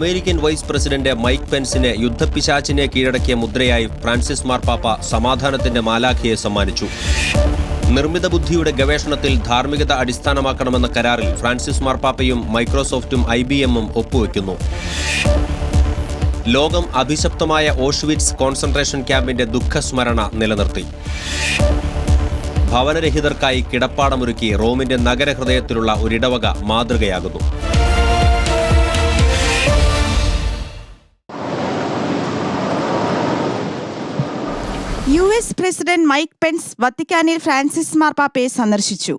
American vice president Mike പെൻസിനെ യുദ്ധപ്പിശാച്ചിനെ കീഴടക്കിയ മുദ്രയായി ഫ്രാൻസിസ് മാർപ്പാപ്പ സമാധാനത്തിന്റെ മാലാഖിയെ സമ്മാനിച്ചു. നിർമ്മിത ബുദ്ധിയുടെ ഗവേഷണത്തിൽ ധാർമ്മികത അടിസ്ഥാനമാക്കണമെന്ന കരാറിൽ ഫ്രാൻസിസ് മാർപ്പാപ്പയും മൈക്രോസോഫ്റ്റും ഐ ബി എമ്മും ഒപ്പുവെക്കുന്നു. ലോകം അഭിശപ്തമായ ഓഷ്വിറ്റ്സ് കോൺസെൻട്രേഷൻ ക്യാമ്പിന്റെ ദുഃഖസ്മരണ നിലനിർത്തി. ഭവനരഹിതർക്കായി കിടപ്പാടമൊരുക്കി റോമിന്റെ നഗരഹൃദയത്തിലുള്ള ഒരിടവക മാതൃകയാകുന്നു. പ്രസിഡന്റ് മൈക്ക് പെൻസ് വത്തിക്കാനിൽ ഫ്രാൻസിസ് മാർപ്പാപ്പയെ സന്ദർശിച്ചു.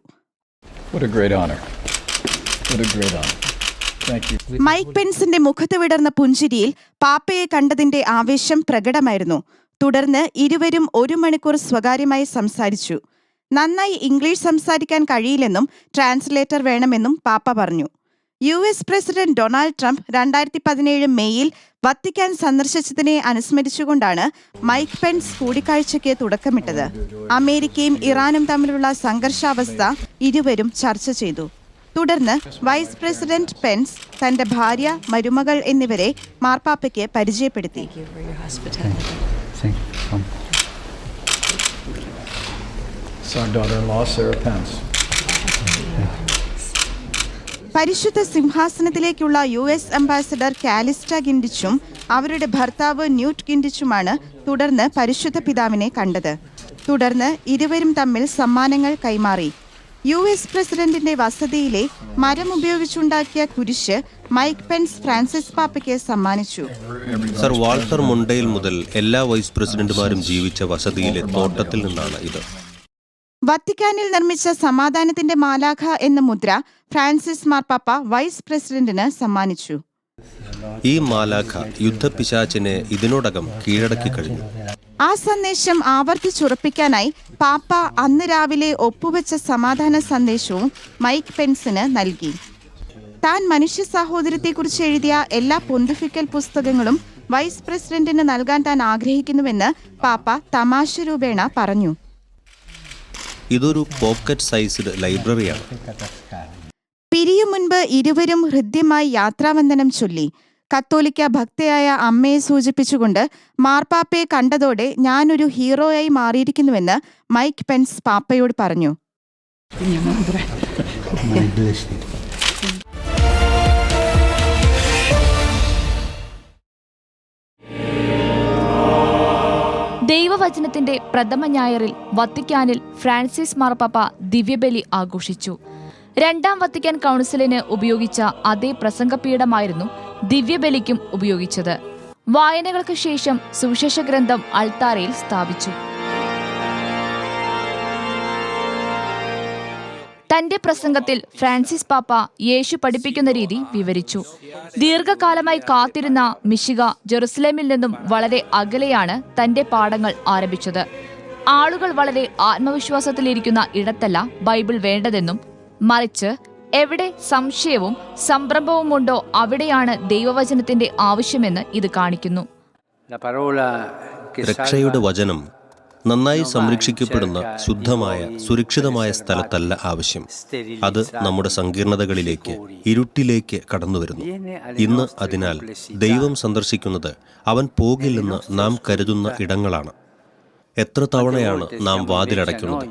മൈക്ക് പെൻസിന്റെ മുഖത്ത് വിടർന്ന പുഞ്ചിരിയിൽ പാപ്പയെ കണ്ടതിന്റെ ആവേശം പ്രകടമായിരുന്നു. തുടർന്ന് ഇരുവരും ഒരു മണിക്കൂർ സ്വകാര്യമായി സംസാരിച്ചു. നന്നായി ഇംഗ്ലീഷ് സംസാരിക്കാൻ കഴിയില്ലെന്നും ട്രാൻസ്ലേറ്റർ വേണമെന്നും പാപ്പ പറഞ്ഞു. U S president Donald Trump രണ്ടായിരത്തി പതിനേഴ് മെയ്യിൽ വത്തിക്കാൻ സന്ദർശിച്ചതിനെ അനുസ്മരിച്ചുകൊണ്ടാണ് മൈക്ക് പെൻസ് കൂടിക്കാഴ്ചയ്ക്ക് തുടക്കമിട്ടത്. അമേരിക്കയും ഇറാനും തമ്മിലുള്ള സംഘർഷാവസ്ഥ ഇരുവരും ചർച്ച ചെയ്തു. തുടർന്ന് വൈസ് പ്രസിഡന്റ് പെൻസ് തന്റെ ഭാര്യ മരുമകൾ എന്നിവരെ മാർപ്പാപ്പയ്ക്ക് പരിചയപ്പെടുത്തി. It's our daughter-in-law, Sarah Pence. പരിശുദ്ധ സിംഹാസനത്തിലേക്കുള്ള യു എസ് അംബാസഡർ കാലിസ്റ്റ ഗിൻഡിച്ചും അവരുടെ ഭർത്താവ് ന്യൂട്ട് ഗിൻഡിച്ചുമാണ് തുടർന്ന് പരിശുദ്ധ പിതാവിനെ കണ്ടത്. തുടർന്ന് ഇരുവരും തമ്മിൽ സമ്മാനങ്ങൾ കൈമാറി. യു എസ് പ്രസിഡന്റിന്റെ വസതിയിലെ മരം ഉപയോഗിച്ചുണ്ടാക്കിയ കുരിശ് മൈക്ക് പെൻസ് ഫ്രാൻസിസ് പാപ്പയ്ക്ക് സമ്മാനിച്ചു. സർ വാൾട്ടർ മുണ്ടയിൽ മുതൽ എല്ലാ വൈസ് പ്രസിഡന്റുമാരും ജീവിച്ച വസതിയിലെ തോട്ടത്തിൽ നിന്നാണ് ഇത്. വത്തിക്കാനിൽ നിർമ്മിച്ച സമാധാനത്തിന്റെ മാലാഖ എന്ന മുദ്ര ഫ്രാൻസിസ് മാർപ്പാപ്പ വൈസ് പ്രസിഡന്റിന് സമ്മാനിച്ചു. ഈ മാലാഖ യുദ്ധപിശാചിനെ ഇതിനോടകം കീഴടക്കി കഴിഞ്ഞു. ആ സന്ദേശം ആവർത്തിച്ചുറപ്പിക്കാനായി പാപ്പ അന്ന് രാവിലെ ഒപ്പുവെച്ച സമാധാന സന്ദേശവും മൈക്ക് പെൻസിന് നൽകി. താൻ മനുഷ്യ സഹോദരത്തെക്കുറിച്ച് എഴുതിയ എല്ലാ പൊന്തിഫിക്കൽ പുസ്തകങ്ങളും വൈസ് പ്രസിഡന്റിന് നൽകാൻ താൻ ആഗ്രഹിക്കുന്നുവെന്ന് പാപ്പ തമാശ രൂപേണ പറഞ്ഞു. ഇതൊരു പോക്കറ്റ് സൈസ്ഡ് ലൈബ്രറിയാണ് പിരിയും മുൻപ് ഇരുവരും ഹൃദ്യമായി യാത്രാവന്ദനം ചൊല്ലി. കത്തോലിക്ക ഭക്തയായ അമ്മയെ സൂചിപ്പിച്ചുകൊണ്ട് മാർപ്പാപ്പയെ കണ്ടതോടെ ഞാനൊരു ഹീറോയായി മാറിയിരിക്കുന്നുവെന്ന് മൈക്ക് പെൻസ് പാപ്പയോട് പറഞ്ഞു. ദൈവവചനത്തിന്റെ പ്രഥമ ഞായറിൽ വത്തിക്കാനിൽ ഫ്രാൻസിസ് മാർപ്പാപ്പ ദിവ്യബലി ആഘോഷിച്ചു. രണ്ടാം വത്തിക്കാൻ കൗൺസിലിന് ഉപയോഗിച്ച അതേ പ്രസംഗപീഠമായിരുന്നു ദിവ്യബലിക്കും ഉപയോഗിച്ചത്. വായനകൾക്ക് ശേഷം സുവിശേഷ ഗ്രന്ഥം അൾത്താരയിൽ സ്ഥാപിച്ചു. തന്റെ പ്രസംഗത്തിൽ ഫ്രാൻസിസ് പാപ്പ യേശു പഠിപ്പിക്കുന്ന രീതി വിവരിച്ചു. ദീർഘകാലമായി കാത്തിരുന്ന മിഷിക ജെറുസലേമിൽ നിന്നും വളരെ അകലെയാണ് തന്റെ പാഠങ്ങൾ ആരംഭിച്ചത്. ആളുകൾ വളരെ ആത്മവിശ്വാസത്തിലിരിക്കുന്ന ഇടത്തല്ല ബൈബിൾ വേണ്ടതെന്നും മറിച്ച് എവിടെ സംശയവും സംരംഭവുമുണ്ടോ അവിടെയാണ് ദൈവവചനത്തിന്റെ ആവശ്യമെന്ന് ഇത് കാണിക്കുന്നു. La parola che രക്ഷയുടെ വചനം നന്നായി സംരക്ഷിക്കപ്പെടുന്ന ശുദ്ധമായ സുരക്ഷിതമായ സ്ഥലത്തല്ല ആവശ്യം. അത് നമ്മുടെ സങ്കീർണതകളിലേക്ക് ഇരുട്ടിലേക്ക് കടന്നുവരുന്നു. ഇന്ന് അതിനാൽ ദൈവം സന്ദർശിക്കുന്നത് അവൻ പോകില്ലെന്ന് നാം കരുതുന്ന ഇടങ്ങളാണ്. എത്ര തവണയാണ് നാം വാതിലടയ്ക്കുന്നത്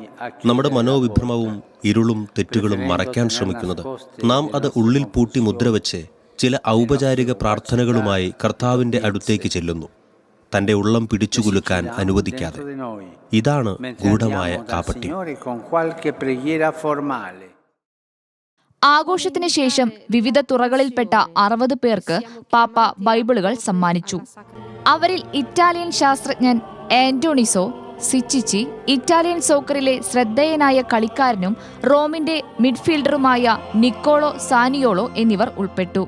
നമ്മുടെ മനോവിഭ്രമവും ഇരുളും തെറ്റുകളും മറയ്ക്കാൻ ശ്രമിക്കുന്നത്. നാം അത് ഉള്ളിൽ പൂട്ടി മുദ്രവെച്ച് ചില ഔപചാരിക പ്രാർത്ഥനകളുമായി കർത്താവിന്റെ അടുത്തേക്ക് ചെല്ലുന്നു. തന്റെ ഉള്ളം പിടിച്ചുകുലുക്കാൻ അനുവദിക്കാതെ. ഇതാണ് ഗൂഢമായ കാപ്പട്ടി കാപട്യം. ആഘോഷത്തിന് ശേഷം വിവിധ തുറകളിൽപ്പെട്ട അറുപത് പേർക്ക് പാപ്പ ബൈബിളുകൾ സമ്മാനിച്ചു അവരിൽ ഇറ്റാലിയൻ ശാസ്ത്രജ്ഞൻ ആന്റോണിസോ സിച്ചിച്ചി ഇറ്റാലിയൻ സോക്കറിലെ ശ്രദ്ധേയനായ കളിക്കാരനും റോമിന്റെ മിഡ്ഫീൽഡറുമായ നിക്കോളോ സാനിയോളോ എന്നിവർ ഉൾപ്പെട്ടു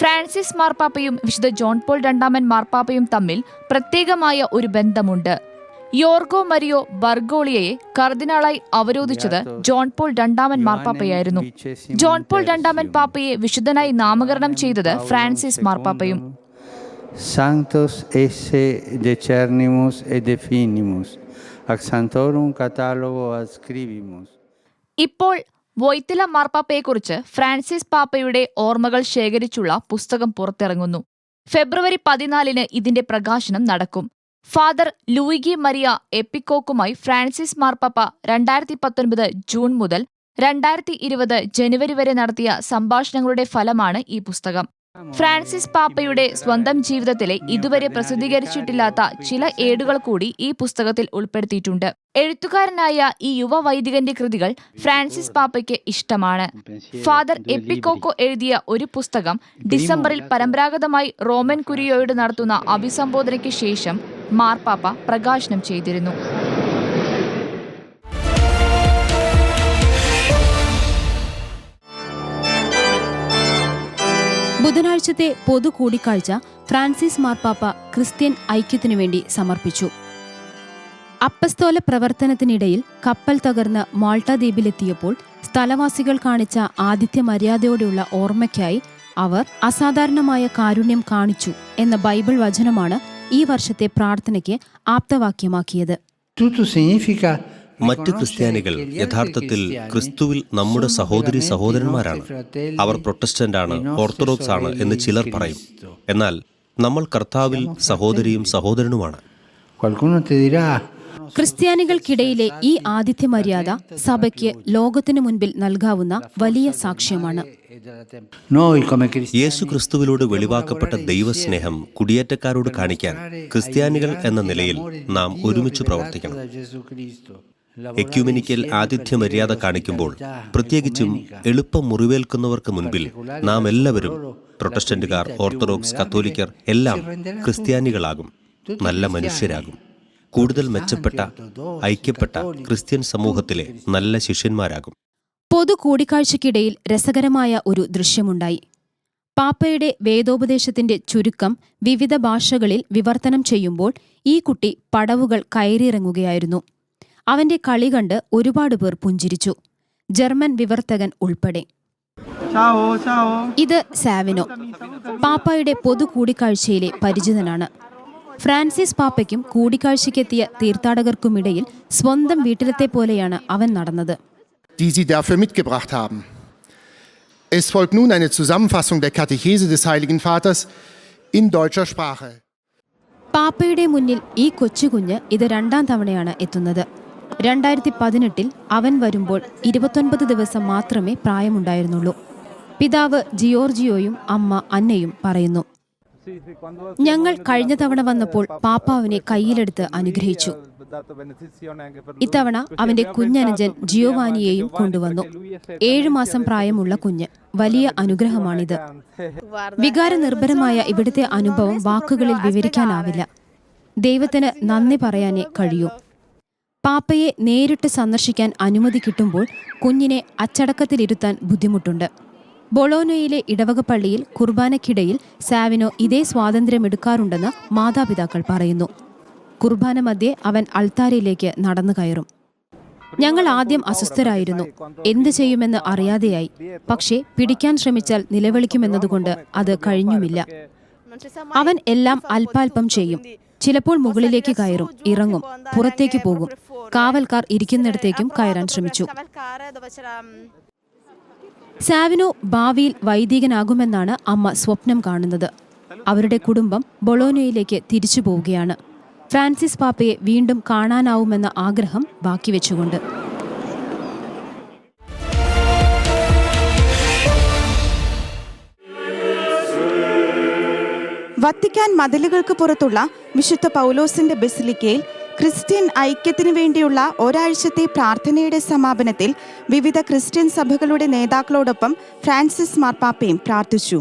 ഫ്രാൻസിസ് മാർപ്പാപ്പയും വിശുദ്ധ ജോൺ പോൾ രണ്ടാമൻ മാർപ്പാപ്പയും തമ്മിൽ പ്രത്യേകമായ ഒരു ബന്ധമുണ്ട്. യോർഗോ മരിയോ ബർഗോളിയയെ കർദിനാളായി അവരോധിച്ചത് ജോൺ പോൾ രണ്ടാമൻ മാർപ്പാപ്പയായിരുന്നു. ജോൺ പോൾ രണ്ടാമൻ പാപ്പയെ വിശുദ്ധനായി നാമകരണം ചെയ്തത് ഫ്രാൻസിസ് മാർപ്പാപ്പയും. Sanctos esse decernimus et definimus, ac sanctorum catalogo adscribimus. ഇപ്പോൾ വൊയ്ത്തില മാർപ്പാപ്പയെക്കുറിച്ച് ഫ്രാൻസിസ് പാപ്പയുടെ ഓർമ്മകൾ ശേഖരിച്ചുള്ള പുസ്തകം പുറത്തിറങ്ങുന്നു. ഫെബ്രുവരി പതിനാലിന് ഇതിന്റെ പ്രകാശനം നടക്കും. ഫാദർ ലൂയിഗി മരിയ എപ്പിക്കോക്കുമായി ഫ്രാൻസിസ് മാർപ്പാപ്പ രണ്ടായിരത്തി പത്തൊൻപത് ജൂൺ മുതൽ രണ്ടായിരത്തി ഇരുപത് ജനുവരി വരെ നടത്തിയ സംഭാഷണങ്ങളുടെ ഫലമാണ് ഈ പുസ്തകം. ഫ്രാൻസിസ് പാപ്പയുടെ സ്വന്തം ജീവിതത്തിലെ ഇതുവരെ പ്രസിദ്ധീകരിച്ചിട്ടില്ലാത്ത ചില ഏടുകൾ കൂടി ഈ പുസ്തകത്തിൽ ഉൾപ്പെടുത്തിയിട്ടുണ്ട്. എഴുത്തുകാരനായ ഈ യുവ വൈദികന്റെ കൃതികൾ ഫ്രാൻസിസ് പാപ്പയ്ക്ക് ഇഷ്ടമാണ്. ഫാദർ എപ്പിക്കോക്കോ എഴുതിയ ഒരു പുസ്തകം ഡിസംബറിൽ പരമ്പരാഗതമായി റോമൻ കുരിയോയോട് നടത്തുന്ന അഭിസംബോധനയ്ക്ക് ശേഷം മാർപ്പാപ്പ പ്രകാശനം ചെയ്തിരുന്നു. ബുധനാഴ്ചത്തെ പൊതു കൂടിക്കാഴ്ച ഫ്രാൻസിസ് മാർപ്പാപ്പ ക്രിസ്ത്യൻ ഐക്യത്തിനു വേണ്ടി സമർപ്പിച്ചു. അപ്പസ്തോല പ്രവർത്തനത്തിനിടയിൽ കപ്പൽ തകർന്ന് മാൾട്ട ദ്വീപിലെത്തിയപ്പോൾ സ്ഥലവാസികൾ കാണിച്ച ആതിഥ്യ മര്യാദയോടെയുള്ള ഓർമ്മയ്ക്കായി അവർ അസാധാരണമായ കാരുണ്യം കാണിച്ചു എന്ന ബൈബിൾ വചനമാണ് ഈ വർഷത്തെ പ്രാർത്ഥനയ്ക്ക് ആപ്തവാക്യമാക്കിയത്. Tutto significa മറ്റ് ക്രിസ്ത്യാനികൾ യഥാർത്ഥത്തിൽ ക്രിസ്തുവിൽ നമ്മുടെ സഹോദരി സഹോദരന്മാരാണ്. അവർ പ്രൊട്ടസ്റ്റന്റ് ആണ് ഓർത്തഡോക്സ് ആണ് എന്ന് ചിലർ പറയും. എന്നാൽ നമ്മൾ കർത്താവിൽ സഹോദരിയും സഹോദരനുമാണ്. ക്രിസ്ത്യാനികൾക്കിടയിലെ ഈ ആതിഥ്യ മര്യാദ സഭയ്ക്ക് ലോകത്തിനു മുൻപിൽ നൽകാവുന്ന വലിയ സാക്ഷ്യമാണ്. യേശു ക്രിസ്തുവിലൂടെ വെളിവാക്കപ്പെട്ട ദൈവസ്നേഹം കുടിയേറ്റക്കാരോട് കാണിക്കാൻ ക്രിസ്ത്യാനികൾ എന്ന നിലയിൽ നാം ഒരുമിച്ച് പ്രവർത്തിക്കണം. എക്യുമെനിക്കൽ ആതിഥ്യ മര്യാദ കാണിക്കുമ്പോൾ പ്രത്യേകിച്ചും എളുപ്പം മുറിവേൽക്കുന്നവർക്ക് മുൻപിൽ നാം എല്ലാവരും പ്രൊട്ടസ്റ്റന്റുകാർ ഓർത്തഡോക്സ് കത്തോലിക്കർ എല്ലാം ക്രിസ്ത്യാനികളാകും നല്ല മനുഷ്യരാകും. കൂടുതൽ മെച്ചപ്പെട്ട ഐക്യപ്പെട്ട ക്രിസ്ത്യൻ സമൂഹത്തിലെ നല്ല ശിഷ്യന്മാരാകും. പൊതു കൂടിക്കാഴ്ചയ്ക്കിടയിൽ രസകരമായ ഒരു ദൃശ്യമുണ്ടായി. പാപ്പയുടെ വേദോപദേശത്തിന്റെ ചുരുക്കം വിവിധ ഭാഷകളിൽ വിവർത്തനം ചെയ്യുമ്പോൾ ഈ കുട്ടി പടവുകൾ കയറിയിറങ്ങുകയായിരുന്നു. അവന്റെ കളി കണ്ട് ഒരുപാട് പേർ പുഞ്ചിരിച്ചു. ജർമ്മൻ വിവർത്തകൻ ഉൾപ്പെടെ. ഇത് സാവിനോ. പാപ്പായുടെ പൊതു കൂടിക്കാഴ്ചയിലെ പരിചിതനാണ്. ഫ്രാൻസിസ് പാപ്പയ്ക്കും കൂടിക്കാഴ്ചയ്ക്കെത്തിയ തീർത്ഥാടകർക്കുമിടയിൽ സ്വന്തം വീട്ടിലത്തെ പോലെയാണ് അവൻ നടന്നത്. Die Sie dafür mitgebracht haben. Es folgt nun eine Zusammenfassung der Katechese des Heiligen Vaters in deutscher Sprache. പാപ്പയുടെ മുന്നിൽ ഈ കൊച്ചുകുഞ്ഞ് ഇത് രണ്ടാം തവണയാണ് എത്തുന്നത്. രണ്ടായിരത്തി പതിനെട്ടിൽ അവൻ വരുമ്പോൾ ഇരുപത്തൊൻപത് ദിവസം മാത്രമേ പ്രായമുണ്ടായിരുന്നുള്ളൂ. പിതാവ് ജിയോർജിയോയും അമ്മ അന്നയും പറയുന്നു ഞങ്ങൾ കഴിഞ്ഞ തവണ വന്നപ്പോൾ പാപ്പാവിനെ കയ്യിലെടുത്ത് അനുഗ്രഹിച്ചു. ഇത്തവണ അവന്റെ കുഞ്ഞനുജൻ ജിയോവാനിയെയും കൊണ്ടുവന്നു. ഏഴു മാസം പ്രായമുള്ള കുഞ്ഞ്. വലിയ അനുഗ്രഹമാണിത്. വികാരനിർഭരമായ ഇവിടുത്തെ അനുഭവം വാക്കുകളിൽ വിവരിക്കാനാവില്ല. ദൈവത്തിന് നന്ദി പറയാനേ കഴിയൂ. പാപ്പയെ നേരിട്ട് സന്ദർശിക്കാൻ അനുമതി കിട്ടുമ്പോൾ കുഞ്ഞിനെ അച്ചടക്കത്തിലിരുത്താൻ ബുദ്ധിമുട്ടുണ്ട്. ബൊളോനോയിലെ ഇടവക പള്ളിയിൽ കുർബാനയ്ക്കിടയിൽ സാവിനോ ഇതേ സ്വാതന്ത്ര്യം എടുക്കാറുണ്ടെന്ന് മാതാപിതാക്കൾ പറയുന്നു. കുർബാന മധ്യേ അവൻ അൾത്താരയിലേക്ക് നടന്നു കയറും. ഞങ്ങൾ ആദ്യം അസ്വസ്ഥരായിരുന്നു. എന്ത് ചെയ്യുമെന്ന് അറിയാതെയായി. പക്ഷേ പിടിക്കാൻ ശ്രമിച്ചാൽ നിലവിളിക്കുമെന്നതുകൊണ്ട് അത് കഴിഞ്ഞുമില്ല. അവൻ എല്ലാം അല്പാൽപം ചെയ്യും. ചിലപ്പോൾ മുകളിലേക്ക് കയറും ഇറങ്ങും പുറത്തേക്ക് പോകും. കാവൽക്കാർ ഇരിക്കുന്നിടത്തേക്കും കയറാൻ ശ്രമിച്ചു. സാവിനോ ഭാവിയിൽ വൈദികനാകുമെന്നാണ് അമ്മ സ്വപ്നം കാണുന്നത്. അവരുടെ കുടുംബം ബൊളോനയിലേക്ക് തിരിച്ചു പോവുകയാണ്. ഫ്രാൻസിസ് പാപ്പയെ വീണ്ടും കാണാനാവുമെന്ന ആഗ്രഹം ബാക്കി വെച്ചുകൊണ്ട്. വത്തിക്കാൻ മതിലുകൾക്ക് പുറത്തുള്ള വിശുദ്ധ പൗലോസിന്റെ ബസിലിക്കയിൽ ക്രിസ്ത്യൻ ഐക്യത്തിനു വേണ്ടിയുള്ള ഒരാഴ്ചത്തെ പ്രാർത്ഥനയുടെ സമാപനത്തിൽ വിവിധ ക്രിസ്ത്യൻ സഭകളുടെ നേതാക്കളോടൊപ്പം ഫ്രാൻസിസ് മാർപ്പാപ്പയും പ്രാർത്ഥിച്ചു.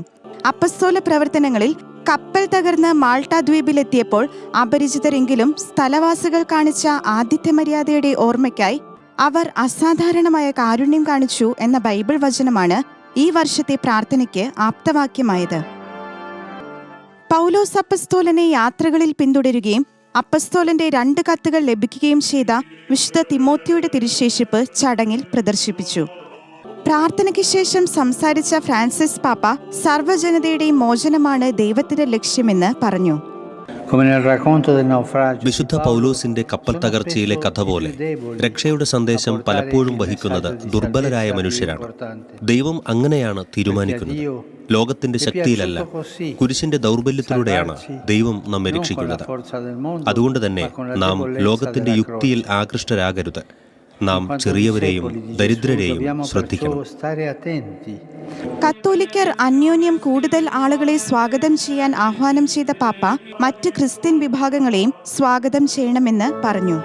അപ്പസ്തോല പ്രവർത്തനങ്ങളിൽ കപ്പൽ തകർന്ന് മാൾട്ട ദ്വീപിലെത്തിയപ്പോൾ അപരിചിതരെങ്കിലും സ്ഥലവാസികൾ കാണിച്ച ആതിഥ്യ മര്യാദയുടെ ഓർമ്മയ്ക്കായി അവർ അസാധാരണമായ കാരുണ്യം കാണിച്ചു എന്ന ബൈബിൾ വചനമാണ് ഈ വർഷത്തെ പ്രാർത്ഥനയ്ക്ക് ആപ്തവാക്യമായത്. പൗലോസ് അപ്പസ്തോലനെ യാത്രകളിൽ പിന്തുടരുകയും അപ്പസ്തോലന്റെ രണ്ട് കത്തുകൾ ലഭിക്കുകയും ചെയ്ത വിശുദ്ധ തിമോത്തിയുടെ തിരുശേഷിപ്പ് ചടങ്ങിൽ പ്രദർശിപ്പിച്ചു. പ്രാർത്ഥനയ്ക്ക് ശേഷം സംസാരിച്ച ഫ്രാൻസിസ് പാപ്പ സർവജനതയുടെയും മോചനമാണ് ദൈവത്തിന്റെ ലക്ഷ്യമെന്ന് പറഞ്ഞു. വിശുദ്ധ പൗലോസിന്റെ കപ്പൽ തകർച്ചയിലെ കഥ പോലെ രക്ഷയുടെ സന്ദേശം പലപ്പോഴും വഹിക്കുന്നത് ദുർബലരായ മനുഷ്യരാണ്. ദൈവം അങ്ങനെയാണ് തീരുമാനിക്കുന്നത്. ലോകത്തിന്റെ ശക്തിയിലല്ല. കുരിശിന്റെ ദൗർബല്യത്തിലൂടെയാണ് ദൈവം നമ്മെ രക്ഷിക്കുന്നത്. അതുകൊണ്ട് തന്നെ നാം ലോകത്തിന്റെ യുക്തിയിൽ ആകൃഷ്ടരാകരുത്. നാം ചെറിയവരെയും ദരിദ്രരെയും ശ്രദ്ധിക്കണം. കത്തോലിക്കർ അന്യോന്യം കൂടുതൽ ആളുകളെ സ്വാഗതം ചെയ്യാൻ ആഹ്വാനം ചെയ്ത പാപ്പ മറ്റ് ക്രിസ്ത്യൻ വിഭാഗങ്ങളെയും സ്വാഗതം ചെയ്യണമെന്ന് പറഞ്ഞു.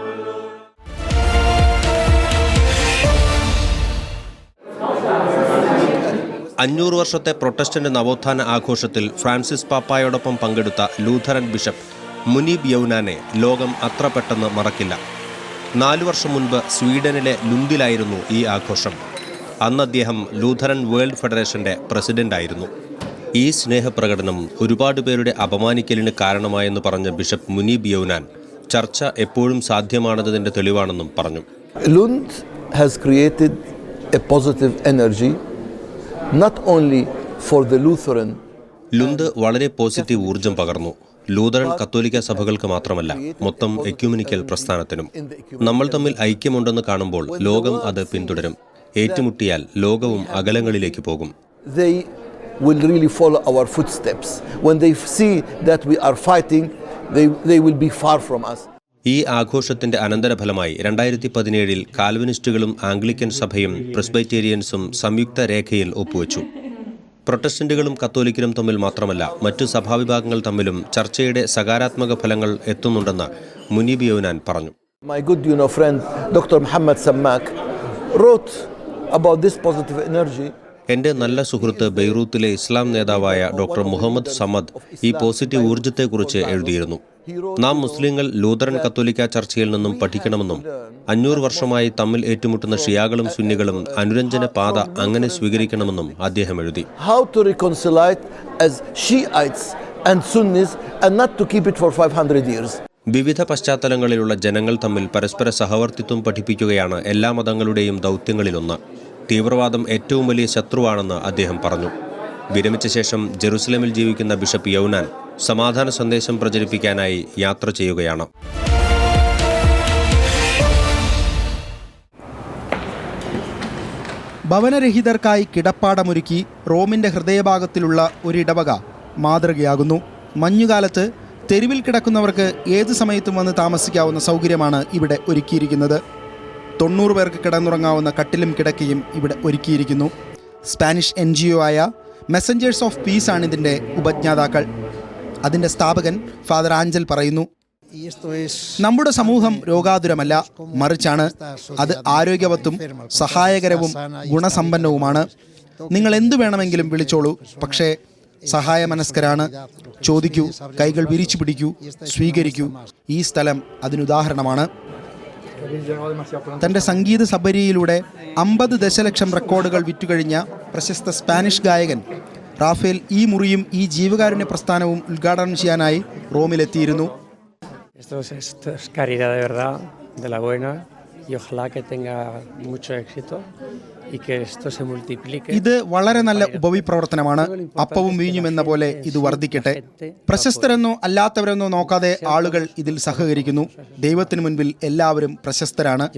അഞ്ഞൂറ് വർഷത്തെ പ്രൊട്ടസ്റ്റന്റ് നവോത്ഥാന ആഘോഷത്തിൽ ഫ്രാൻസിസ് പാപ്പായോടൊപ്പം പങ്കെടുത്ത ലൂഥറൻ ബിഷപ്പ് മുനീബ് യൗനാനെ ലോകം അത്ര പെട്ടെന്ന് മറക്കില്ല. നാലു വർഷം മുൻപ് സ്വീഡനിലെ ലുന്തിലായിരുന്നു ഈ ആഘോഷം. അന്ന് അദ്ദേഹം ലൂഥറൻ വേൾഡ് ഫെഡറേഷന്റെ പ്രസിഡന്റായിരുന്നു. ഈ സ്നേഹപ്രകടനം ഒരുപാട് പേരുടെ അപമാനിക്കലിന് കാരണമായെന്ന് പറഞ്ഞ ബിഷപ്പ് മുനീബ് യൗനാൻ ചർച്ച എപ്പോഴും സാധ്യമാണെന്നതിന്റെ തെളിവാണെന്നും പറഞ്ഞു. Lund has created a positive energy not only for the Lutheran Lund വളരെ പോസിറ്റീവ് ഊർജം പകർന്നു. ലൂതറൻ കത്തോലിക്ക സഭകൾക്ക് മാത്രമല്ല മൊത്തം എക്യുമിനിക്കൽ പ്രസ്ഥാനത്തിനും. നമ്മൾ തമ്മിൽ ഐക്യമുണ്ടെന്ന് കാണുമ്പോൾ ലോകം അത് പിന്തുടരും. ഏറ്റുമുട്ടിയാൽ ലോകവും അകലങ്ങളിലേക്ക് പോകും. They will really follow our footsteps. When they see that we are fighting they, they will be far from us. ഈ ആഘോഷത്തിന്റെ അനന്തരഫലമായി രണ്ടായിരത്തി പതിനേഴിൽ കാൽവിനിസ്റ്റുകളും ആംഗ്ലിക്കൻ സഭയും പ്രസ്ബൈറ്റേറിയൻസും സംയുക്ത രേഖയിൽ ഒപ്പുവെച്ചു. പ്രൊട്ടസ്റ്റന്റുകളും കത്തോലിക്കരും തമ്മിൽ മാത്രമല്ല മറ്റു സഭാവിഭാഗങ്ങൾ തമ്മിലും ചർച്ചയുടെ സകാരാത്മക ഫലങ്ങൾ എത്തുന്നുണ്ടെന്ന് മുനീബ് യോനാൻ പറഞ്ഞു. My good you know friend doctor Mohammad sammak wrote about this positive energy. എന്റെ നല്ല സുഹൃത്ത് ബെയ്റൂത്തിലെ ഇസ്ലാം നേതാവായ ഡോക്ടർ മുഹമ്മദ് സമദ് ഈ പോസിറ്റീവ് ഊർജത്തെക്കുറിച്ച് എഴുതിയിരുന്നു. നാം മുസ്ലിങ്ങൾ ലൂതറൻ കത്തോലിക്ക ചർച്ചയിൽ നിന്നും പഠിക്കണമെന്നും അഞ്ഞൂറ് വർഷമായി തമ്മിൽ ഏറ്റുമുട്ടുന്ന ഷിയാകളും സുന്നികളും അനുരഞ്ജന പാത അങ്ങനെ സ്വീകരിക്കണമെന്നും അദ്ദേഹം എഴുതി. How to reconcile it as shiites and sunnis and not to keep it for 500 years. വിവിധ പശ്ചാത്തലങ്ങളിലുള്ള ജനങ്ങൾ തമ്മിൽ പരസ്പര സഹവർത്തിത്വം പഠിപ്പിക്കുകയാണ് എല്ലാ മതങ്ങളുടെയും ദൗത്യങ്ങളിലൊന്ന്. തീവ്രവാദം ഏറ്റവും വലിയ ശത്രുവാണെന്ന് അദ്ദേഹം പറഞ്ഞു. വിരമിച്ച ശേഷം ജെറുസലേമിൽ ജീവിക്കുന്ന ബിഷപ്പ് യൗനാൻ സമാധാന സന്ദേശം പ്രചരിപ്പിക്കാനായി യാത്ര ചെയ്യുകയാണ്. ഭവനരഹിതർക്കായി കിടപ്പാടമൊരുക്കി റോമിന്റെ ഹൃദയഭാഗത്തിലുള്ള ഒരിടവക മാതൃകയാകുന്നു. മഞ്ഞുകാലത്ത് തെരുവിൽ കിടക്കുന്നവർക്ക് ഏത് സമയത്തും വന്ന് താമസിക്കാവുന്ന സൗകര്യമാണ് ഇവിടെ ഒരുക്കിയിരിക്കുന്നത്. തൊണ്ണൂറ് പേർക്ക് കിടന്നുറങ്ങാവുന്ന കട്ടിലും കിടക്കയും ഇവിടെ ഒരുക്കിയിരിക്കുന്നു. സ്പാനിഷ് എൻ ആയ മെസ്സഞ്ചേഴ്സ് ഓഫ് പീസ് ആണ് ഇതിന്റെ ഉപജ്ഞാതാക്കൾ. അതിന്റെ സ്ഥാപകൻ ഫാദർ ആഞ്ചൽ പറയുന്നു നമ്മുടെ സമൂഹം രോഗാതുരമല്ല മറിച്ചാണ് അത് ആരോഗ്യവത്തും സഹായകരവും ഗുണസമ്പന്നവുമാണ്. നിങ്ങൾ എന്തു വേണമെങ്കിലും വിളിച്ചോളൂ പക്ഷേ സഹായ മനസ്കരാണ് ചോദിക്കൂ കൈകൾ വിരിച്ചു പിടിക്കൂ സ്വീകരിക്കൂ. ഈ സ്ഥലം അതിനുദാഹരണമാണ്. തന്റെ സംഗീത സബരിയിലൂടെ അമ്പത് ദശലക്ഷം റെക്കോർഡുകൾ വിറ്റുകഴിഞ്ഞ പ്രശസ്ത സ്പാനിഷ് ഗായകൻ റാഫേൽ ഈ മുറിയും ഈ ജീവകാരുണ്യ പ്രസ്ഥാനവും ഉദ്ഘാടനം ചെയ്യാനായി റോമിലെത്തിയിരുന്നു. ഇത് വളരെ നല്ല ഉപവിപ്രവർത്തനമാണ്. അപ്പവും വീഞ്ഞും എന്ന പോലെ ഇത് വർദ്ധിക്കട്ടെ. പ്രശസ്തരെന്നോ അല്ലാത്തവരെന്നോ നോക്കാതെ ആളുകൾ ഇതിൽ സഹകരിക്കുന്നു. ദൈവത്തിന് മുൻപിൽ എല്ലാവരും പ്രശസ്തരാണ്.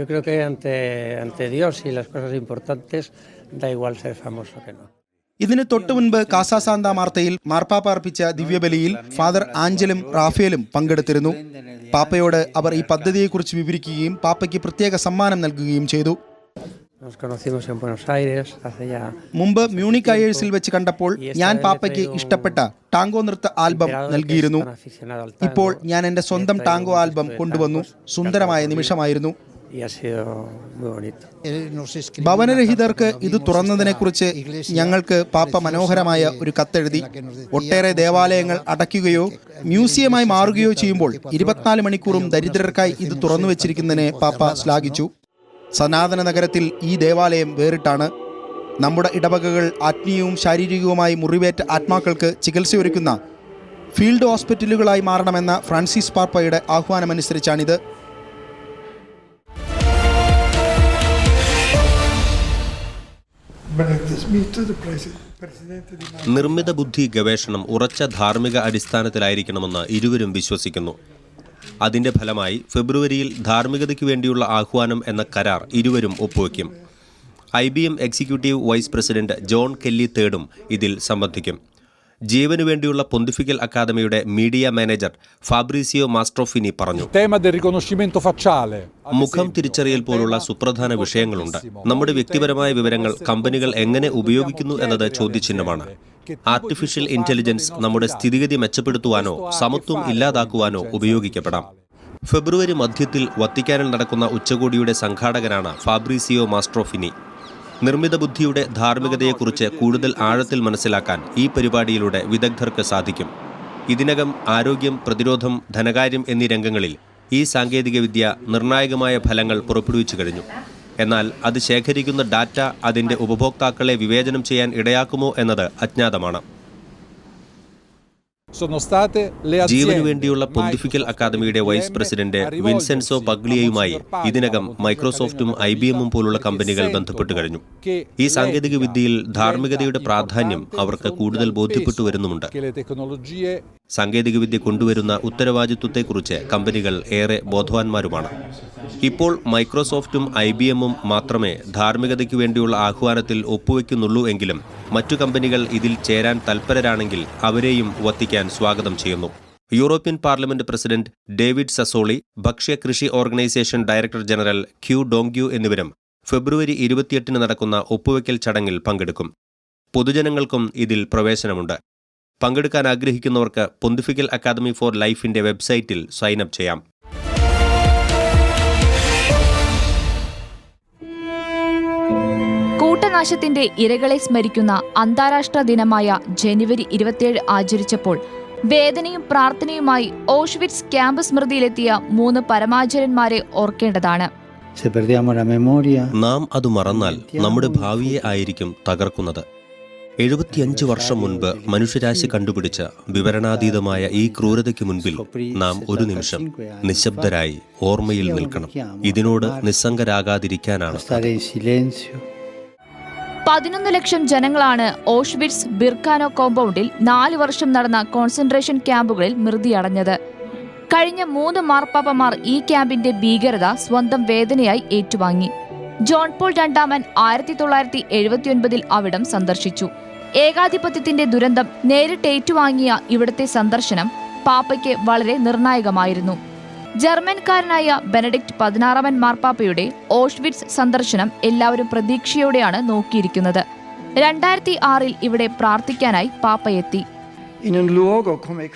ഇതിന് തൊട്ടു മുൻപ് കാസാസാന്ത മാർത്തയിൽ മാർപ്പാപ്പ അർപ്പിച്ച ദിവ്യബലിയിൽ ഫാദർ ആഞ്ചലും റാഫേലും പങ്കെടുത്തിരുന്നു. പാപ്പയോട് അവർ ഈ പദ്ധതിയെക്കുറിച്ച് വിവരിക്കുകയും പാപ്പയ്ക്ക് പ്രത്യേക സമ്മാനം നൽകുകയും ചെയ്തു. മുമ്പ് മ്യൂണിക് അയേഴ്സിൽ വെച്ച് കണ്ടപ്പോൾ ഞാൻ പാപ്പയ്ക്ക് ഇഷ്ടപ്പെട്ട ടാങ്കോ നൃത്ത ആൽബം നൽകിയിരുന്നു. ഇപ്പോൾ ഞാൻ എന്റെ സ്വന്തം ടാങ്കോ ആൽബം കൊണ്ടുവന്നു. സുന്ദരമായ നിമിഷമായിരുന്നു. Y ha sido muy bonito. ഭവനരഹിതർക്ക് ഇത് തുറന്നതിനെക്കുറിച്ച് ഞങ്ങൾക്ക് പാപ്പ മനോഹരമായ ഒരു കത്തെഴുതി ഒട്ടേറെ ദേവാലയങ്ങൾ അടയ്ക്കുകയോ മ്യൂസിയമായി മാറുകയോ ചെയ്യുമ്പോൾ ഇരുപത്തിനാല് മണിക്കൂറും ദരിദ്രർക്കായി ഇത് തുറന്നു വെച്ചിരിക്കുന്നതിനെ പാപ്പ ശ്ലാഘിച്ചു. സനാതന നഗരത്തിൽ ഈ ദേവാലയം വേറിട്ടാണ്. നമ്മുടെ ഇടവകകൾ ആത്മീയവും ശാരീരികവുമായി മുറിവേറ്റ ആത്മാക്കൾക്ക് ചികിത്സയൊരുക്കുന്ന ഫീൽഡ് ഹോസ്പിറ്റലുകളായി മാറണമെന്ന ഫ്രാൻസിസ് പാപ്പയുടെ ആഹ്വാനമനുസരിച്ചാണിത്. നിർമ്മിത ബുദ്ധി ഗവേഷണം ഉറച്ച ധാർമ്മിക അടിസ്ഥാനത്തിലായിരിക്കണമെന്ന് ഇരുവരും വിശ്വസിക്കുന്നു. അതിന്റെ ഫലമായി ഫെബ്രുവരിയിൽ ധാർമ്മികതയ്ക്ക് വേണ്ടിയുള്ള ആഹ്വാനം എന്ന കരാർ ഇരുവരും ഒപ്പുവെക്കും I B M executive vice president John Kelly തേർഡും ഇതിൽ സംബന്ധിക്കും. ജീവനു വേണ്ടിയുള്ള പൊന്തിഫിക്കൽ അക്കാദമിയുടെ മീഡിയ മാനേജർ ഫാബ്രീസിയോ മാസ്ട്രോഫിനി പറഞ്ഞു. മുഖം തിരിച്ചറിയൽ പോലുള്ള സുപ്രധാന വിഷയങ്ങളുണ്ട്. നമ്മുടെ വ്യക്തിപരമായ വിവരങ്ങൾ കമ്പനികൾ എങ്ങനെ ഉപയോഗിക്കുന്നു എന്നത് ചോദ്യചിഹ്നമാണ്. ആർട്ടിഫിഷ്യൽ ഇന്റലിജൻസ് നമ്മുടെ സ്ഥിതിഗതി മെച്ചപ്പെടുത്തുവാനോ സമത്വം ഇല്ലാതാക്കുവാനോ ഉപയോഗിക്കപ്പെടാം. ഫെബ്രുവരി മധ്യത്തിൽ വത്തിക്കാനിൽ നടക്കുന്ന ഉച്ചകോടിയുടെ സംഘാടകനാണ് ഫാബ്രീസിയോ മാസ്ട്രോഫിനി നിർമ്മിത ബുദ്ധിയുടെ ധാർമ്മികതയെക്കുറിച്ച് കൂടുതൽ ആഴത്തിൽ മനസ്സിലാക്കാൻ ഈ പരിപാടിയിലൂടെ വിദഗ്ധർക്ക് സാധിക്കും. ഇതിനകം ആരോഗ്യം പ്രതിരോധം ധനകാര്യം എന്നീ രംഗങ്ങളിൽ ഈ സാങ്കേതികവിദ്യ നിർണായകമായ ഫലങ്ങൾ പുറപ്പെടുവിച്ചു കഴിഞ്ഞു. എന്നാൽ അത് ശേഖരിക്കുന്ന ഡാറ്റ അതിന്റെ ഉപഭോക്താക്കളെ വിവേചനം ചെയ്യാൻ ഇടയാക്കുമോ എന്നത് അജ്ഞാതമാണ്. ജീവനു വേണ്ടിയുള്ള പൊന്തിഫിക്കൽ അക്കാദമിയുടെ വൈസ് പ്രസിഡന്റ് വിൻസെൻസോ പഗ്ലിയയുമായി ഇതിനകം മൈക്രോസോഫ്റ്റും ഐ ബി എമ്മും പോലുള്ള കമ്പനികൾ ബന്ധപ്പെട്ട് കഴിഞ്ഞു. ഈ സാങ്കേതിക വിദ്യയിൽ ധാർമ്മികതയുടെ പ്രാധാന്യം അവർക്ക് കൂടുതൽ ബോധ്യപ്പെട്ടു വരുന്നുമുണ്ട്. സാങ്കേതികവിദ്യ കൊണ്ടുവരുന്ന ഉത്തരവാദിത്വത്തെക്കുറിച്ച് കമ്പനികൾ ഏറെ ബോധവാന്മാരുമാണ്. ഇപ്പോൾ മൈക്രോസോഫ്റ്റും ഐ ബി എമ്മും മാത്രമേ ധാർമ്മികതയ്ക്ക് വേണ്ടിയുള്ള ആഹ്വാനത്തിൽ ഒപ്പുവെക്കുന്നുള്ളൂ എങ്കിലും മറ്റു കമ്പനികൾ ഇതിൽ ചേരാൻ തൽപരരാണെങ്കിൽ അവരെയും വത്തിക്കാൻ സ്വാഗതം ചെയ്യുന്നു. European parliament president David Sassoli ഭക്ഷ്യ കൃഷി organisation director general Qu Dongyu എന്നിവരും ഫെബ്രുവരി ഇരുപത്തിയെട്ടിന് നടക്കുന്ന ഒപ്പുവെക്കൽ ചടങ്ങിൽ പങ്കെടുക്കും. പൊതുജനങ്ങൾക്കും ഇതിൽ പ്രവേശനമുണ്ട്. പങ്കെടുക്കാൻ ആഗ്രഹിക്കുന്നവർക്ക് പൊന്തിഫിക്കൽ അക്കാദമി ഫോർ ലൈഫിന്റെ വെബ്സൈറ്റിൽ സൈൻ അപ്പ് ചെയ്യാം. കൂട്ടനാശത്തിന്റെ ഇരകളെ സ്മരിക്കുന്ന അന്താരാഷ്ട്ര ദിനമായ ജനുവരി ഇരുപത്തിയേഴ് ആചരിച്ചപ്പോൾ വേദനയും പ്രാർത്ഥനയുമായി ഓഷ്വിറ്റ്സ് ക്യാമ്പ് സ്മൃതിയിലെത്തിയ മൂന്ന് പരമാചരന്മാരെ ഓർക്കേണ്ടതാണ്. നാം അത് മറന്നാൽ നമ്മുടെ ഭാവിയെ ആയിരിക്കും തകർക്കുന്നത്. എഴുപത്തിയഞ്ച് വർഷം മുൻപ് മനുഷ്യരാശി കണ്ടുപിടിച്ച വിവരണാതീതമായ ഈ ക്രൂരതയ്ക്ക് മുൻപിൽ നാം ഒരു നിമിഷം നിശബ്ദരായി ഓർമ്മയിൽ നിൽക്കണം. ഇതിനോട് നിസ്സംഗരാകാതിരിക്കാനാണ്. പതിനൊന്ന് ലക്ഷം ജനങ്ങളാണ് ഓഷ്വിറ്റ്സ് ബിർക്കാനോ കോമ്പൗണ്ടിൽ നാല് വർഷം നടന്ന കോൺസെൻട്രേഷൻ ക്യാമ്പുകളിൽ മൃതിയടഞ്ഞത് കഴിഞ്ഞ മൂന്ന് മാർപ്പാപ്പമാർ ഈ ക്യാമ്പിന്റെ ഭീകരത സ്വന്തം വേദനയായി ഏറ്റുവാങ്ങി. ജോൺ പോൾ രണ്ടാമൻ ആയിരത്തി തൊള്ളായിരത്തി എഴുപത്തിയൊൻപതിൽ അവിടം സന്ദർശിച്ചു. ഏകാധിപത്യത്തിന്റെ ദുരന്തം നേരിട്ട് ഏറ്റുവാങ്ങിയ ഇവിടുത്തെ സന്ദർശനം പാപ്പയ്ക്ക് വളരെ നിർണായകമായിരുന്നു. ജർമ്മൻകാരനായ ബെനഡിക്ട് പതിനാറാമൻ മാർപ്പാപ്പയുടെ ഓഷ്വിറ്റ്സ് സന്ദർശനം എല്ലാവരും പ്രതീക്ഷയോടെയാണ് നോക്കിയിരിക്കുന്നത്. രണ്ടായിരത്തി ആറിൽ ഇവിടെ പ്രാർത്ഥിക്കാനായി പാപ്പയെത്തി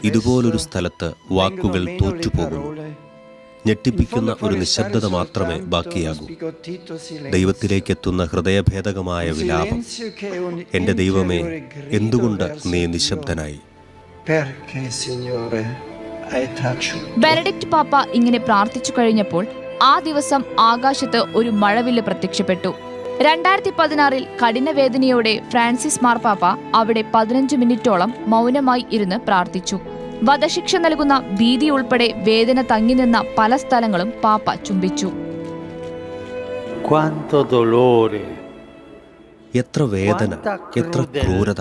ഇതുപോലൊരു സ്ഥലത്ത് വാക്കുകൾ തോറ്റുപോകുന്നു. ഞെട്ടിപ്പിക്കുന്ന ഒരു നിശബ്ദത മാത്രമേ ബാക്കിയാകൂ. ദൈവത്തിലേക്കെത്തുന്ന ഹൃദയഭേദകമായ വിലാപം. എന്റെ ദൈവമേ എന്തുകൊണ്ട് നീ നിശബ്ദനായി? ബെനഡിക്ട് പാപ്പ ഇങ്ങനെ പ്രാർത്ഥിച്ചു കഴിഞ്ഞപ്പോൾ ആ ദിവസം ആകാശത്ത് ഒരു മഴവില്ല് പ്രത്യക്ഷപ്പെട്ടു. രണ്ടായിരത്തി പതിനാറിൽ കഠിനവേദനയോടെ ഫ്രാൻസിസ് മാർപ്പാപ്പ അവിടെ പതിനഞ്ച് മിനിറ്റോളം മൗനമായി ഇരുന്ന് പ്രാർത്ഥിച്ചു. വധശിക്ഷ നൽകുന്ന ഭീതി ഉൾപ്പെടെ വേദന തങ്ങി നിന്ന പല സ്ഥലങ്ങളും പാപ്പ ചുംബിച്ചു. Quanto dolore, എത്ര വേദന എത്ര ക്രൂരത.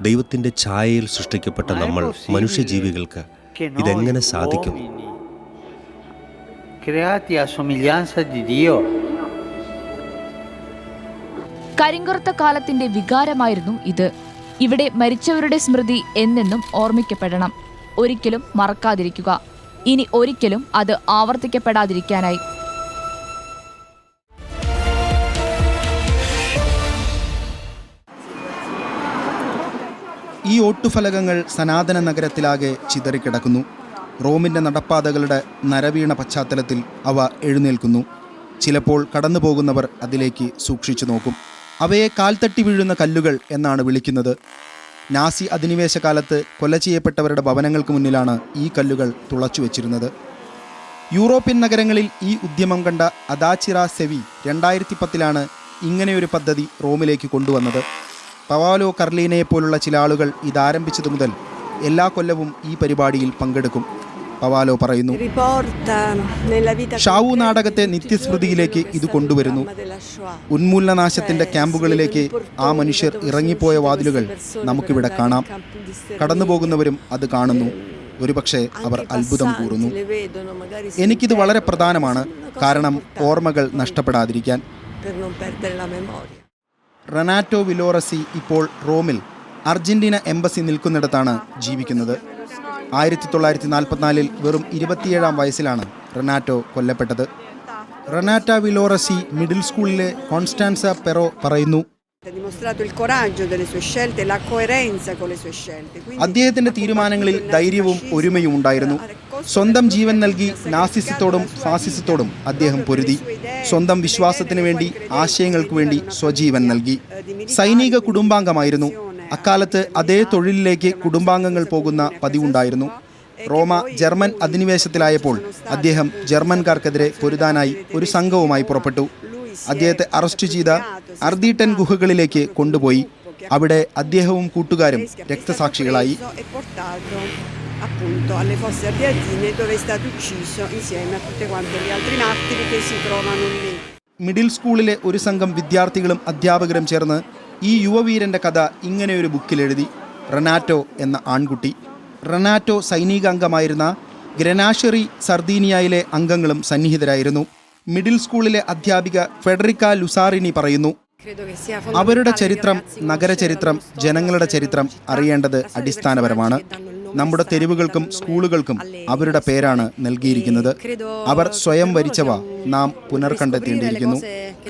ദൈവത്തിന്റെ ഛായയിൽ സൃഷ്ടിക്കപ്പെട്ട നമ്മൾ മനുഷ്യജീവികൾക്ക് ഇതെങ്ങനെ സാധിക്കും? uomini, somiglianza di Dio, കരിങ്കുറത്ത കാലത്തിന്റെ വികാരമായിരുന്നു ഇത്. ഇവിടെ മരിച്ചവരുടെ സ്മൃതി എന്നെന്നും ഓർമ്മിക്കപ്പെടണം. ഒരിക്കലും മറക്കാതിരിക്കുക. ഇനി ഒരിക്കലും അത് ആവർത്തിക്കപ്പെടാതിരിക്കാനായി. ഈ ഓട്ടുഫലകങ്ങൾ സനാതന നഗരത്തിലാകെ ചിതറിക്കിടക്കുന്നു. റോമിന്റെ നടപ്പാതകളുടെ നരവീണ പശ്ചാത്തലത്തിൽ അവ എഴുന്നേൽക്കുന്നു. ചിലപ്പോൾ കടന്നു പോകുന്നവർ അതിലേക്ക് സൂക്ഷിച്ചു നോക്കും. അവയെ കാൽത്തട്ടി വീഴുന്ന കല്ലുകൾ എന്നാണ് വിളിക്കുന്നത്. നാസി അധിനിവേശ കാലത്ത് കൊല ചെയ്യപ്പെട്ടവരുടെ ഭവനങ്ങൾക്ക് മുന്നിലാണ് ഈ കല്ലുകൾ തുളച്ചു വെച്ചിരുന്നത്. യൂറോപ്യൻ നഗരങ്ങളിൽ ഈ ഉദ്യമം കണ്ട അദാച്ചിറ സെവി രണ്ടായിരത്തി പത്തിലാണ് ഇങ്ങനെയൊരു പദ്ധതി റോമിലേക്ക് കൊണ്ടുവന്നത്. പവാലോ കർലീനയെപ്പോലുള്ള ചില ആളുകൾ ഇതാരംഭിച്ചതു മുതൽ എല്ലാ കൊല്ലവും ഈ പരിപാടിയിൽ പങ്കെടുക്കും. പവാലോ പറയുന്നു. ഷാവു നാടകത്തെ നിത്യസ്മൃതിയിലേക്ക് ഇത് കൊണ്ടുവരുന്നു. ഉന്മൂലനാശത്തിന്റെ ക്യാമ്പുകളിലേക്ക് ആ മനുഷ്യർ ഇറങ്ങിപ്പോയ വാതിലുകൾ നമുക്കിവിടെ കാണാം. കടന്നുപോകുന്നവരും അത് കാണുന്നു. ഒരുപക്ഷെ അവർ അത്ഭുതം കൂറുന്നു. എനിക്കിത് വളരെ പ്രധാനമാണ്. കാരണം ഓർമ്മകൾ നഷ്ടപ്പെടാതിരിക്കാൻ. റനാറ്റോ വിലോറസി ഇപ്പോൾ റോമിൽ അർജന്റീന എംബസി നിൽക്കുന്നിടത്താണ് ജീവിക്കുന്നത്. ആയിരത്തി തൊള്ളായിരത്തി നാൽപ്പത്തിനാലിൽ വെറും ഇരുപത്തിയേഴാം വയസ്സിലാണ് റെനാറ്റോ കൊല്ലപ്പെട്ടത്. റെനാറ്റ വിലോറസി മിഡിൽ സ്കൂളിലെ കോൺസ്റ്റാൻസ പെറോ പറയുന്നു. അദ്ദേഹത്തിന്റെ തീരുമാനങ്ങളിൽ ധൈര്യവും ഒരുമയും ഉണ്ടായിരുന്നു. സ്വന്തം ജീവൻ നൽകി നാസിസത്തോടും ഫാസിസത്തോടും അദ്ദേഹം പൊരുതി. സ്വന്തം വിശ്വാസത്തിന് വേണ്ടി ആശയങ്ങൾക്ക് വേണ്ടി സ്വജീവൻ നൽകി. സൈനിക കുടുംബാംഗമായിരുന്നു. അക്കാലത്ത് അതേ തൊഴിലിലേക്ക് കുടുംബാംഗങ്ങൾ പോകുന്ന പതിവുണ്ടായിരുന്നു. റോമ ജർമ്മൻ അധിനിവേശത്തിലായപ്പോൾ അദ്ദേഹം ജർമ്മൻകാർക്കെതിരെ പൊരുതാനായി ഒരു സംഘവുമായി പുറപ്പെട്ടു. അദ്ദേഹത്തെ അറസ്റ്റ് ചെയ്ത അർദീട്ടൻ ഗുഹകളിലേക്ക് കൊണ്ടുപോയി. അവിടെ അദ്ദേഹവും കൂട്ടുകാരും രക്തസാക്ഷികളായി. മിഡിൽ സ്കൂളിലെ ഒരു സംഘം വിദ്യാർത്ഥികളും അധ്യാപകരും ചേർന്ന് ഈ യുവവീരന്റെ കഥ ഇങ്ങനെ ഒരു ബുക്കിൽ എഴുതി. റെനാറ്റോ എന്ന ആൺകുട്ടി. റെനാറ്റോ സൈനിക അംഗമായിരുന്ന ഗ്രനാഷറി സർദീനിയയിലെ അംഗങ്ങളും സന്നിഹിതരായിരുന്നു. മിഡിൽ സ്കൂളിലെ അധ്യാപിക ഫെഡറിക്ക ലുസാറിനി പറയുന്നു അവരുടെ ചരിത്രം നഗരചരിത്രം ജനങ്ങളുടെ ചരിത്രം അറിയേണ്ടത് അടിസ്ഥാനപരമാണ്. നമ്മുടെ തെരുവുകൾക്കും സ്കൂളുകൾക്കും അവരുടെ പേരാണ് നൽകിയിരിക്കുന്നത്. അവർ സ്വയം വരിച്ചവ നാം പുനർകണ്ടെത്തേണ്ടിയിരിക്കുന്നു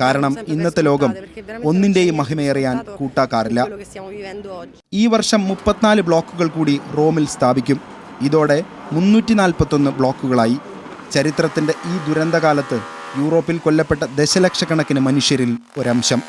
കാരണം ഇന്നത്തെ ലോകം ഒന്നിന്റെയും മഹിമയറിയാൻ കൂട്ടാക്കാറില്ല. ഈ വർഷം മുപ്പത്തിനാല് ബ്ലോക്കുകൾ കൂടി റോമിൽ സ്ഥാപിക്കും. ഇതോടെ മുന്നൂറ്റി നാൽപ്പത്തൊന്ന് ബ്ലോക്കുകളായി. ചരിത്രത്തിന്റെ ഈ ദുരന്തകാലത്ത് യൂറോപ്പിൽ കൊല്ലപ്പെട്ട ദശലക്ഷക്കണക്കിന് മനുഷ്യരിൽ ഒരംശം.